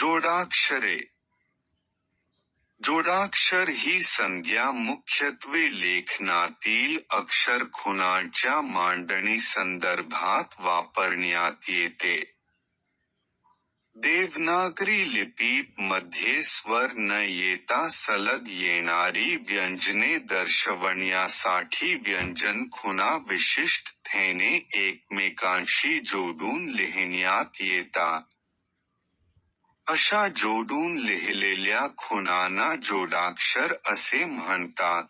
जोडाक्षरे। जोडाक्षर ही संज्ञा मुख्यत्वे लेखनातील अक्षर खुणांच्या मांडणी संदर्भात वापरण्यात येते. देवनागरी लिपीत मध्ये स्वर न येता सलग येणारी व्यंजने दर्शवण्यासाठी व्यंजन खुणा विशिष्ट थेने एकमेकांशी जोडून लिहिण्यात येतात. अशा जोडून लिहिलेल्या खुणांना जोडाक्षर असे म्हणतात.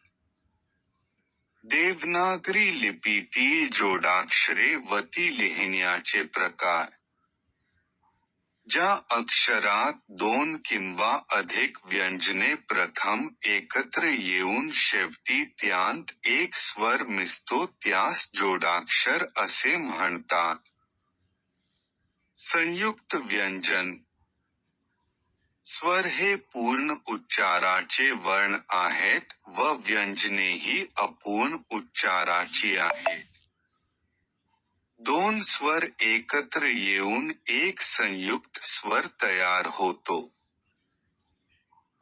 देवनागरी लिपीतील जोडाक्षरे वती लिहिण्याचे प्रकार. ज्या अक्षरात दोन किंवा अधिक व्यंजने प्रथम एकत्र येऊन शेवटी त्यांत एक स्वर मिसतो, त्यास जोडाक्षर असे म्हणतात. संयुक्त व्यंजन स्वर हे पूर्ण उच्चाराचे वर्ण आहेत, व व्यंजनेही अपूर्ण उच्चाराची आहेत. दोन स्वर एकत्र येऊन एक संयुक्त स्वर तयार होतो.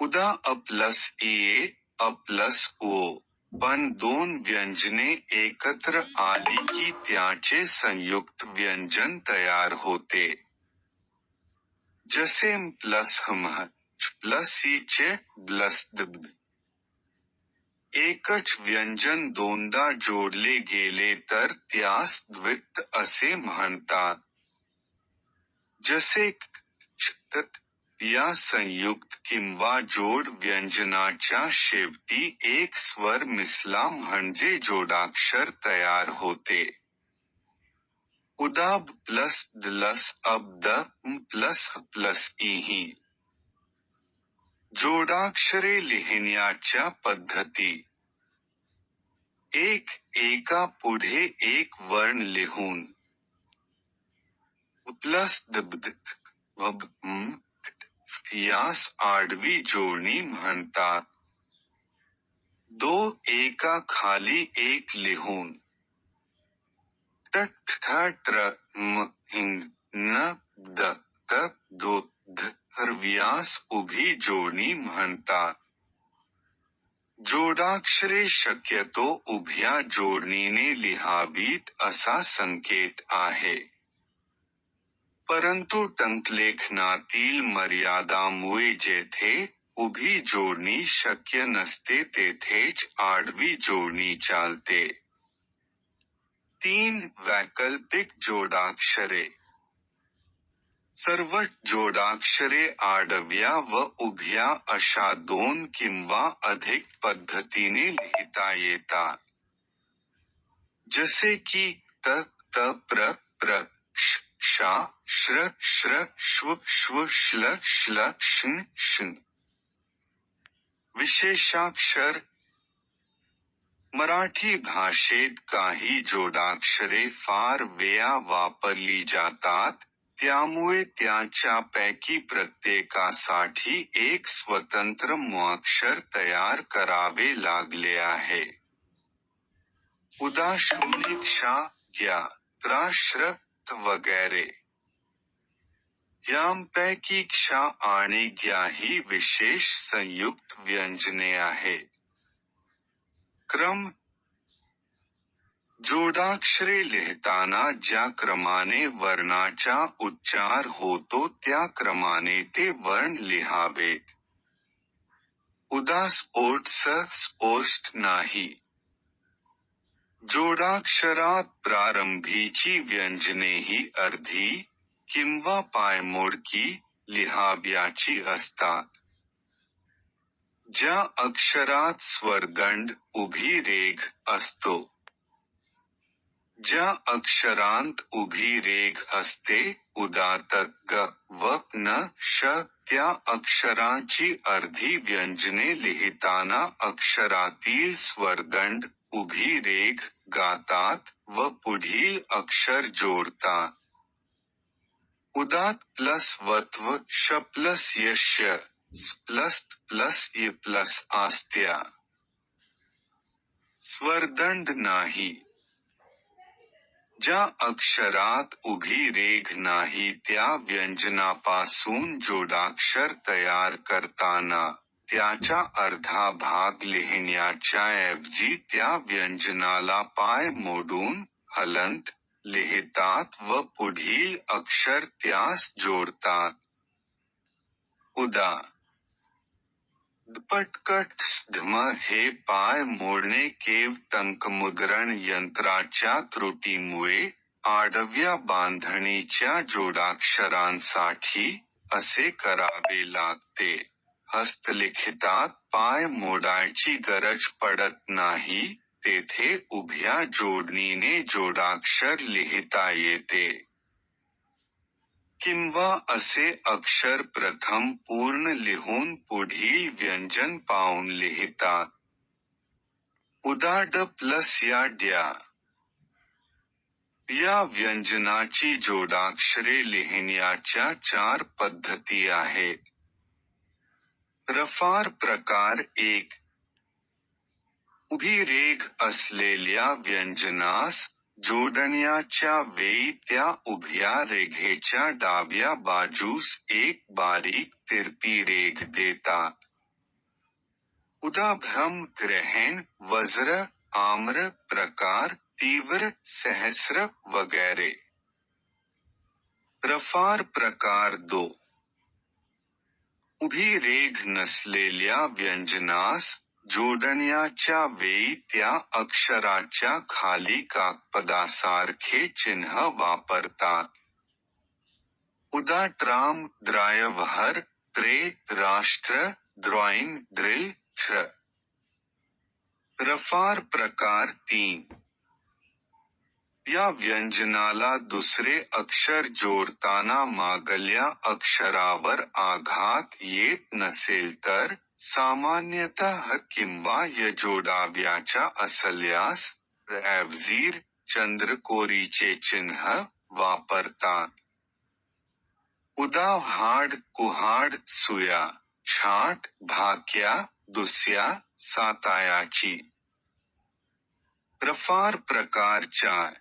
उदा अ प्लस ए अ प्लस ओ पण दोन व्यंजने एकत्र आली की त्याचे संयुक्त व्यंजन तयार होते. जसे म प्लस हम प्लस चे प्लस द। एकच व्यंजन दोनदा जोडले गेले तर त्यास द्वित्व असे म्हणतात जसे या संयुक्त किंवा जोड व्यंजनाच्या शेवटी एक स्वर मिसला म्हणजे जोडाक्षर तयार होते। उदाब प्लस दलस अब द प्लस प्लस इही जोडाक्षरे लिहिण्याच्या पद्धती। एक एका पुढे एक वर्ण लिहून। प्लस यास आडवी जोडणी म्हणतात। दो एका खाली एक लिहून। ट्र म हिंग न द त दो व्यास उभी जोडणी म्हणतात जोडाक्षरे शक्यतो उभ्या जोडणीने लिहावीत असा संकेत आहे। परंतु टंकलेखनातील मर्यादामुळे जेथे उभी जोडणी शक्य नसते तेथेच आडवी जोडणी चालते। तीन वैकल्पिक जोडाक्षरे। सर्व जोडाक्षरे आडव्या व उभ्या अशा दोन किंवा अधिक पद्धतीने लिहिता येतात। जसे की त त, प्र प्र श श्र श्र, श्व श्व, श्ल श्ल श्न विशेषाक्षर मराठी भाषेत काही जोडाक्षरे फार वेळा वापरली जातात, त्यामुळे त्यांच्यापैकी प्रत्येकासाठी एक स्वतंत्र मुअक्षर तयार करावे लागले आहे. उदा शून्यक्षा या त्राश्र वगैरे यांपैकीक्षा आणि ग्या ही विशेष संयुक्त व्यंजने आहेत. क्रम जोडाक्षरे लिहिताना ज्या क्रमाने वर्णाचा उच्चार होतो त्या क्रमाने ते वर्ण लिहावेत उदास ओट्स स्पोस्ट नाही. जोडाक्षरात प्रारंभीची व्यंजने ही अर्धी, किंवा पायमोडकी लिहाव्याची असतात. ज्या अक्षरात स्वरगंड उभी रेघ असतो। ज्या अक्षरांत उभी रेघ असते उदात ग व न श त्या अक्षरांची अर्धी व्यंजने लिहिताना अक्षरातील स्वरगंड उभी रेघ गातात व पुढील अक्षर जोडतात उदात प्लस वत्व श प्लस यश प्लस प्लस य प्लस आस्त्या। स्वरदंड नाही। ज्या अक्षरात उभी रेघ नाही, त्या व्यंजनापासून जोडाक्षर तयार करताना, त्याच्या अर्धा भाग लिहिण्याच्या ऐवजी त्या व्यंजनाला पाय मोडून हलंत लिहितात व पुढील अक्षर त्यास जोडतात. उदा पटकट धम हे पाय मोडणे केव टंकमुद्रण यंत्राच्या त्रुटीमुळे आडव्या बांधणीच्या जोडाक्षरांसाठी असे करावे लागते. हस्तलिखितात पाय मोडायची गरज पडत नाही, तेथे उभ्या जोडणीने जोडाक्षर लिहिता येते. किंवा असे अक्षर प्रथम पूर्ण लिहून पुढील व्यंजन पाहून लिहितात उदा ड प्लस याड्या या व्यंजनाची जोडाक्षरे लिहिण्याच्या चार पद्धती आहेत. रफार प्रकार एक. उभी रेघ असलेल्या व्यंजनास जोडण्याच्या वेळी उभ्या रेघेच्या डाव्या बाजूस एक बारीक तिरपी रेघ देतात. उदा भ्रम ग्रहण, वज्र, आम्र, प्रकार, तीव्र, सहस्र वगैरे. रफार प्रकार दो. उभी रेघ नसलेल्या व्यंजनास जोडण्याच्या वेळी त्या अक्षराच्या खाली कागपदासारखे चिन्ह वापरतात. उदा ट्राम द्रायवहर, त्रे राष्ट्र ड्रॉइंग ड्रिल छ रफार प्रकार तीन. या व्यंजनाला दुसरे अक्षर जोडताना मागल्या अक्षरावर आघात येत नसेल तर सामान्यतः किंवा य जोडाव्याच्या असल्यास ऐवजीर चंद्रकोरीचे चिन्ह वापरतात. उदा हाड कुहाड सुया, छाट भाक्या दुस्या सातायाची. प्रफार प्रकार चार.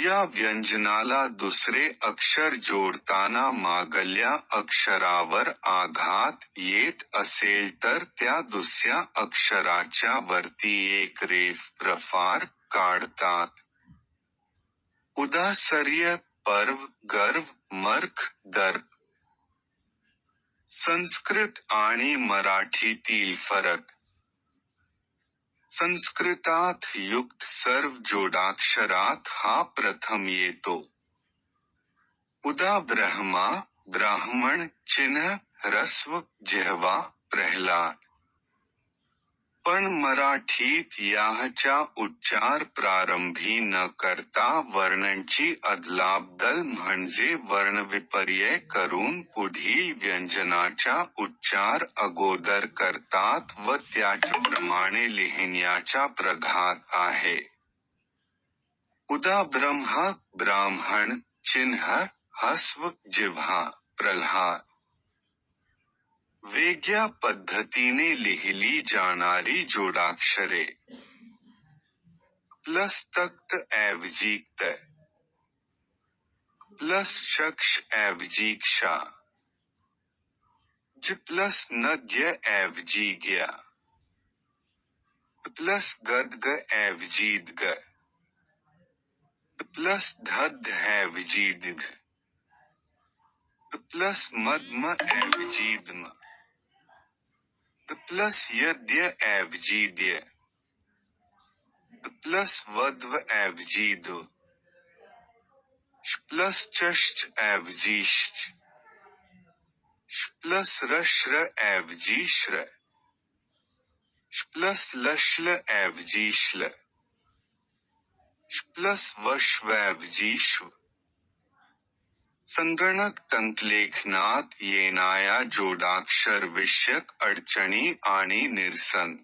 या व्यंजनाला दुसरे अक्षर जोडताना मागल्या अक्षरावर आघात येत असेल तर त्या दुसऱ्या अक्षराच्या वरती एक रेफ रफार काढतात. उदासर्य पर्व गर्व मर्ख दर. संस्कृत आणि मराठीतील फरक. संस्कृतात युक्त सर्व जोडाक्षरात हा प्रथम ये तो उदा ब्रह्मा, ब्राह्मण, चिन्ह रस्व जिहवा प्रल्हाद पण मराठीत याहच्या उच्चार प्रारंभी न करता वर्णांची अदलाबदल म्हणजे वर्णविपर्यय करून पुढील व्यंजनाचा उच्चार अगोदर करतात व त्याच्याप्रमाणे लिहिण्याचा प्रघात आहे. उदा ब्रह्मा, ब्राह्मण, चिन्ह, हस्व जिव्हा प्रल्हाद. वेगळ्या पद्धतीने लिहिली जाणारी जोडाक्षरे. प्लस तक्त ऐवजी प्लस शक्ष ऐवजीक्षा. ज प्लस नग्य ऐवजी ग्या प्लस गदग ऐवजी ग प्लस धद ऐवजी दिघ प्लस मद्म ऐवजी द्म प्लस यद्य ऐवजी द्य प्लस वध्व ऐवजी दु प्लस चष्ट ऐवजी श्च प्लस रश्र ऐवजी श्र प्लस लश्ल ऐवजी श्ल प्लस वश्व ऐवजी श्व संगणक टंकलेखनात येणाया जोडाक्षर विषयक अडचणी आणि निरसन.